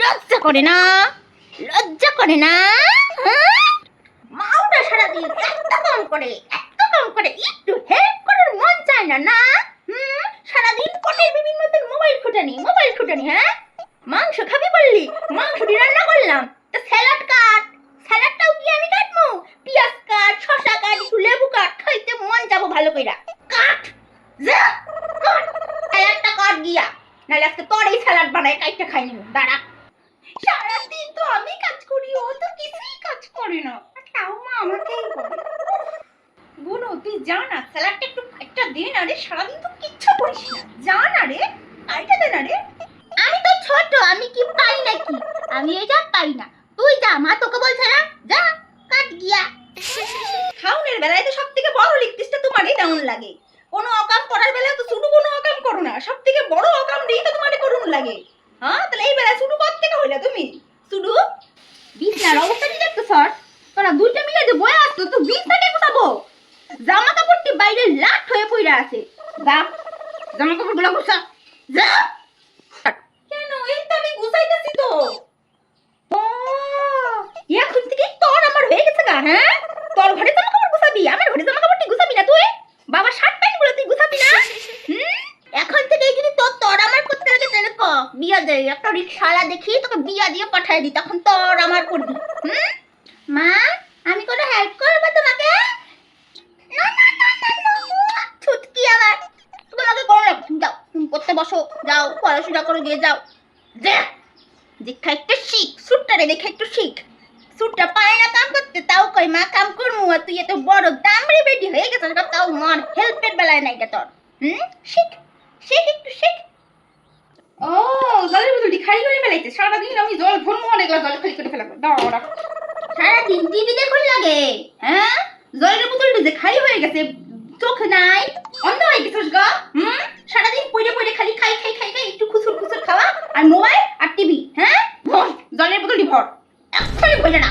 লজ্জা করে না? লজ্জা করে না? হ্যাঁ? মাওটা সারাদিন এত কাম করে, এত কাম করে, একটু হেল্প করার মন চায় না না? হুম? সারাদিন কোটের বিভিন্ন মোবাইল খুঁটানি মোবাইল খুঁটানি হ্যাঁ? মাংস খাবি বললি? মাংসটি রান্না করলাম। তা স্যালাড কাট। স্যালাডটাও কি আমি কাটবো? পেঁয়াজ কাট, শসা কাট, একটু লেবু কাট, খাইতে মন যাব ভালো কইরা। কাট! যা, কাট! স্যালাডটা কাট গিয়া। নাহলে আজকে তোর এই স্যালাড বানাই কাইটা খাই নিব দাঁড়া। সারাদিন তো আমি কাজ করি ও তো কিছুই কাজ করে না। তাও মা আমাকেই বুনু তুই যা না স্যালাডটা একটু একটা দে না রে সারাদিন তো কিচ্ছু করিস না। যা না রে আইটা দে না রে। আমি তো ছোট আমি কি পাই নাকি? আমি এটা পাই না। তুই যা মা তোকে বলছে না। যা কাট গিয়া। খাউনের বেলায় তো সব থেকে বড় লিখতিসটা তোমারই ডাউন লাগে। কোনো অকাম করার বেলায় তো শুধু কোনো অকাম করো না সব থেকে বড় অকাম দিই তো তোমার করুন লাগে। হ্যাঁ তাহলে এই বেলায় শুধু করতে থেকে তুমি? শুধু বিছনার অবস্থা কি দেখতো স্যার তোরা দুইটা মিলে যে বয়ে আসতো তো বিছনাকে গুছাবো জামা কাপড়টি বাইরে লাট হয়ে পড়ে আছে। যা জামা কাপড়গুলো গুছা যা! কেন, এই তো আমি গুছাইতেছি তো ও এখন থেকে তোর আমার হয়ে গেছে গা হ্যাঁ তোর ঘরে জামা কাপড় গুছাবি আমার ঘরে জামা কাপড় গুছাবি না তুই বাবা শার্ট প্যান্টগুলো তুই গুছাবি না হুম? এখন থেকে যদি তোর তোর আমার করতে লাগে তাহলে ক বিয়া দে, একটা রিক্সাওয়ালা দেখি তোকে বিয়া দিয়ে পাঠায় দি তখন তোর আমার করবি। হুম? মা, আমি কোনো হেল্প করব তোমাকে? ছুটকি আবার। তোমাকে কোনো যাও করতে বসো, যাও, পড়াশোনা করে, গিয়ে যাও। দেখা একটু শিখ সুটটারে দেখে একটু শিখ। সুটটা পায় না কাম করতে, তাও কই মা, কাম করমু, আর তুই এত বড় দামড়ি বেটি হয়ে গেছিস তাও মন হেল্পের বেলায় নাই গে তোর। হুম? শিখ শিখ, একটু শিখ। ও জলের বোতলটি খালি করে ফেলাইছে। সারাদিন আমি জল ভরমু অনেক জল খালি করে ফেলাবো। রাখো সারাদিন টিভি দেখুন লাগে। হ্যাঁ? জলের বোতলটা যে খালি হয়ে গেছে চোখ নাই অন্ধ হয়ে গেছিস গো। হুম? সারাদিন পড়ে পড়ে খালি খাই খাই খাই খাই একটু খুসুর খুসুর খাওয়া আর মোবাইল আর টিভি হ্যাঁ? ভর জলের বোতলটি ভর। এক্ষুনি বলে না।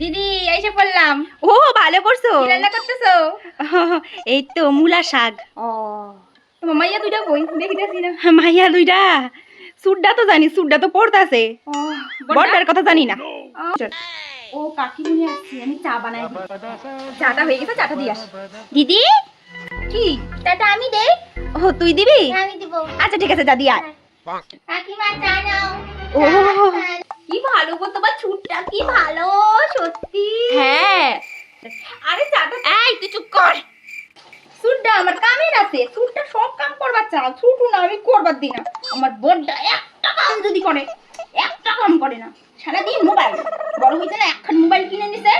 দিদি এসে পড়লাম। ও ভালো করছ রান্না করতেছো? এই তো মূলা শাক। ও। মাইয়া দুইটা কই? দেখিতেছি না। মাইয়া দুইটা। সুড্ডা তো জানি সুড্ডা তো পড়তাছে। বড়টার কথা জানি না। ও কাকিমুনি আসছে আমি চা বানাই চাটা হয়ে গেছে চাটা দিয়ে আসি। দিদি? কি? টাটা আমি দেই। ও তুই দিবি? আমি দিব। আচ্ছা ঠিক আছে দাদি আয়। কাকিমা চা নাও। ও কি ভালো গো তোমার ছুটটা কি ভালো সত্যি। হ্যাঁ। আরে চাটা এই তুই চুপ কর। সুটটা আমার কামের আছে। সুটটা সব কাম করবার চাও ছুটু না আমি করবার দিই না। আমার বড়টা একটা কাম যদি করে, একটা কাম করে না। সারাদিন মোবাইল। বড় হয়েছে না এখন মোবাইল কিনে নিছে।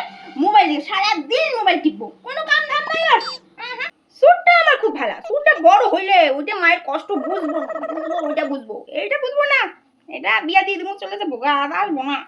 মোবাইল দিয়ে সারাদিন মোবাইল টিপবো। কোনো কাম ধাম নাই আর। সুটটা আমার খুব ভালো। সুটটা বড় হইলে ওইটা মায়ের কষ্ট বুঝব ওইটা বুঝব। এইটা বুঝব না। এটা বিয়া দিয়ে দিব, চলে যাব। গা আসব না